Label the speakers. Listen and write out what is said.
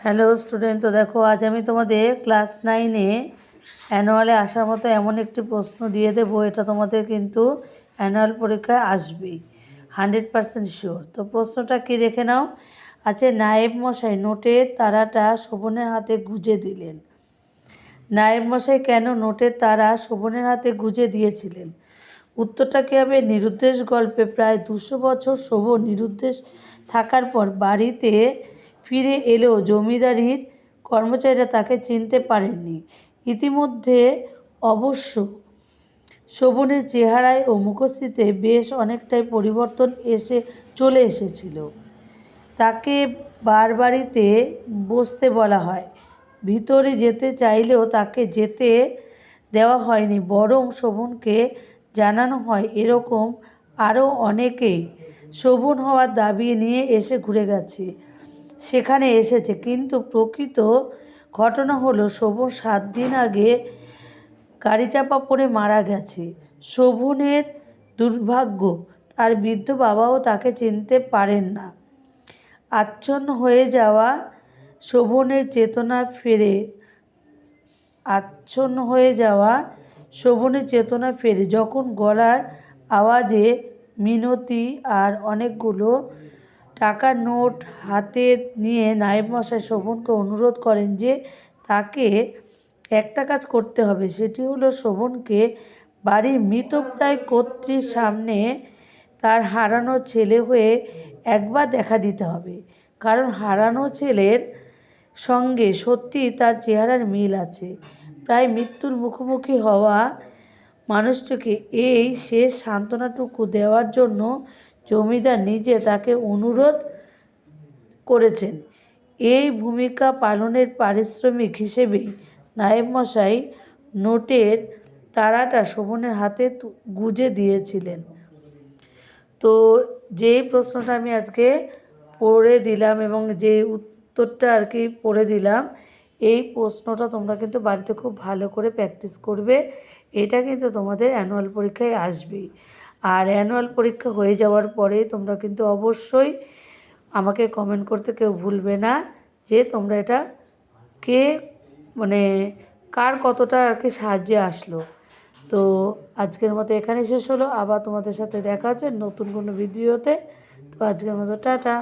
Speaker 1: Hello student তো দেখো, আজ আমি তোমাদের ক্লাস নাইনে অ্যানুয়ালে আসার মতো এমন একটি প্রশ্ন দিয়ে দেবো, এটা তোমাদের কিন্তু অ্যানুয়াল পরীক্ষায় আসবেই। হান্ড্রেড পারসেন্ট শিওর তো প্রশ্নটা কি দেখে নাও? আছে, নায়েব মশাই নোটের তারাটা শোভনের হাতে গুজে দিলেন। নায়েব মশাই কেন নোটের তারা শোভনের হাতে গুজে দিয়েছিলেন? উত্তরটা কী হবে? নিরুদ্দেশ গল্পে প্রায় দুশো বছর শোভন নিরুদ্দেশ থাকার পর বাড়িতে ফিরে এলেও জমিদারির কর্মচারীরা তাকে চিনতে পারেননি। ইতিমধ্যে অবশ্য শোভনের চেহারায় ও মুখশ্রীতে বেশ অনেকটাই পরিবর্তন এসে চলে এসেছিল। তাকে বারবাড়িতে বসতে বলা হয়। ভিতরে যেতে চাইলেও তাকে যেতে দেওয়া হয়নি, বরং শোভনকে জানানো হয়, এরকম আরও অনেকেই শোভন হওয়ার দাবি নিয়ে এসে ঘুরে গেছে। সেখানে এসেছে। কিন্তু প্রকৃত ঘটনা হলো, শোভন সাত দিন আগে গাড়ি চাপা পড়ে মারা গেছে। শোভনের দুর্ভাগ্য, তার বৃদ্ধ বাবাও তাকে চিনতে পারেন না। আচ্ছন্ন হয়ে যাওয়া শোভনের চেতনা ফেরে, আচ্ছন্ন হয়ে যাওয়া শোভনের চেতনা ফেরে। যখন গলার আওয়াজে মিনতি আর অনেকগুলো টাকার নোট হাতে নিয়ে নায়েব মশাই শোভনকে অনুরোধ করেন যে তাকে একটা কাজ করতে হবে। সেটি হলো শোভনকে বাড়ির মৃতপ্রায় কর্ত্রীর সামনে তার হারানো ছেলে হয়ে একবার দেখা দিতে হবে। কারণ হারানো ছেলের সঙ্গে সত্যি তার চেহারার মিল আছে। প্রায় মৃত্যুর মুখোমুখি হওয়া মানুষটিকে এই শেষ সান্ত্বনাটুকু দেওয়ার জন্য জমিদার নিজে তাকে অনুরোধ করেছেন। এই ভূমিকা পালনের পারিশ্রমিক হিসেবেই নায়েব মশাই নোটের তারাটা শোভনের হাতে গুজে দিয়েছিলেন। তো যেই প্রশ্নটা আমি আজকে পড়ে দিলাম এবং যে উত্তরটা আর কি পড়ে দিলাম, এই প্রশ্নটা তোমরা কিন্তু বাড়িতে খুব ভালো করে প্র্যাকটিস করবে। এটা কিন্তু তোমাদের অ্যানুয়াল পরীক্ষায় আসবেই। আর অ্যানুয়াল পরীক্ষা হয়ে যাওয়ার পরে তোমরা কিন্তু অবশ্যই আমাকে কমেন্ট করতে কেউ ভুলবে না যে তোমরা এটা কে মানে কার কতটা আর কি সাহায্যে আসলো। তো আজকের মতো এখানে শেষ হলো। আবার তোমাদের সাথে দেখা হচ্ছে নতুন কোনো ভিডিওতে। তো আজকের মতো টাটা।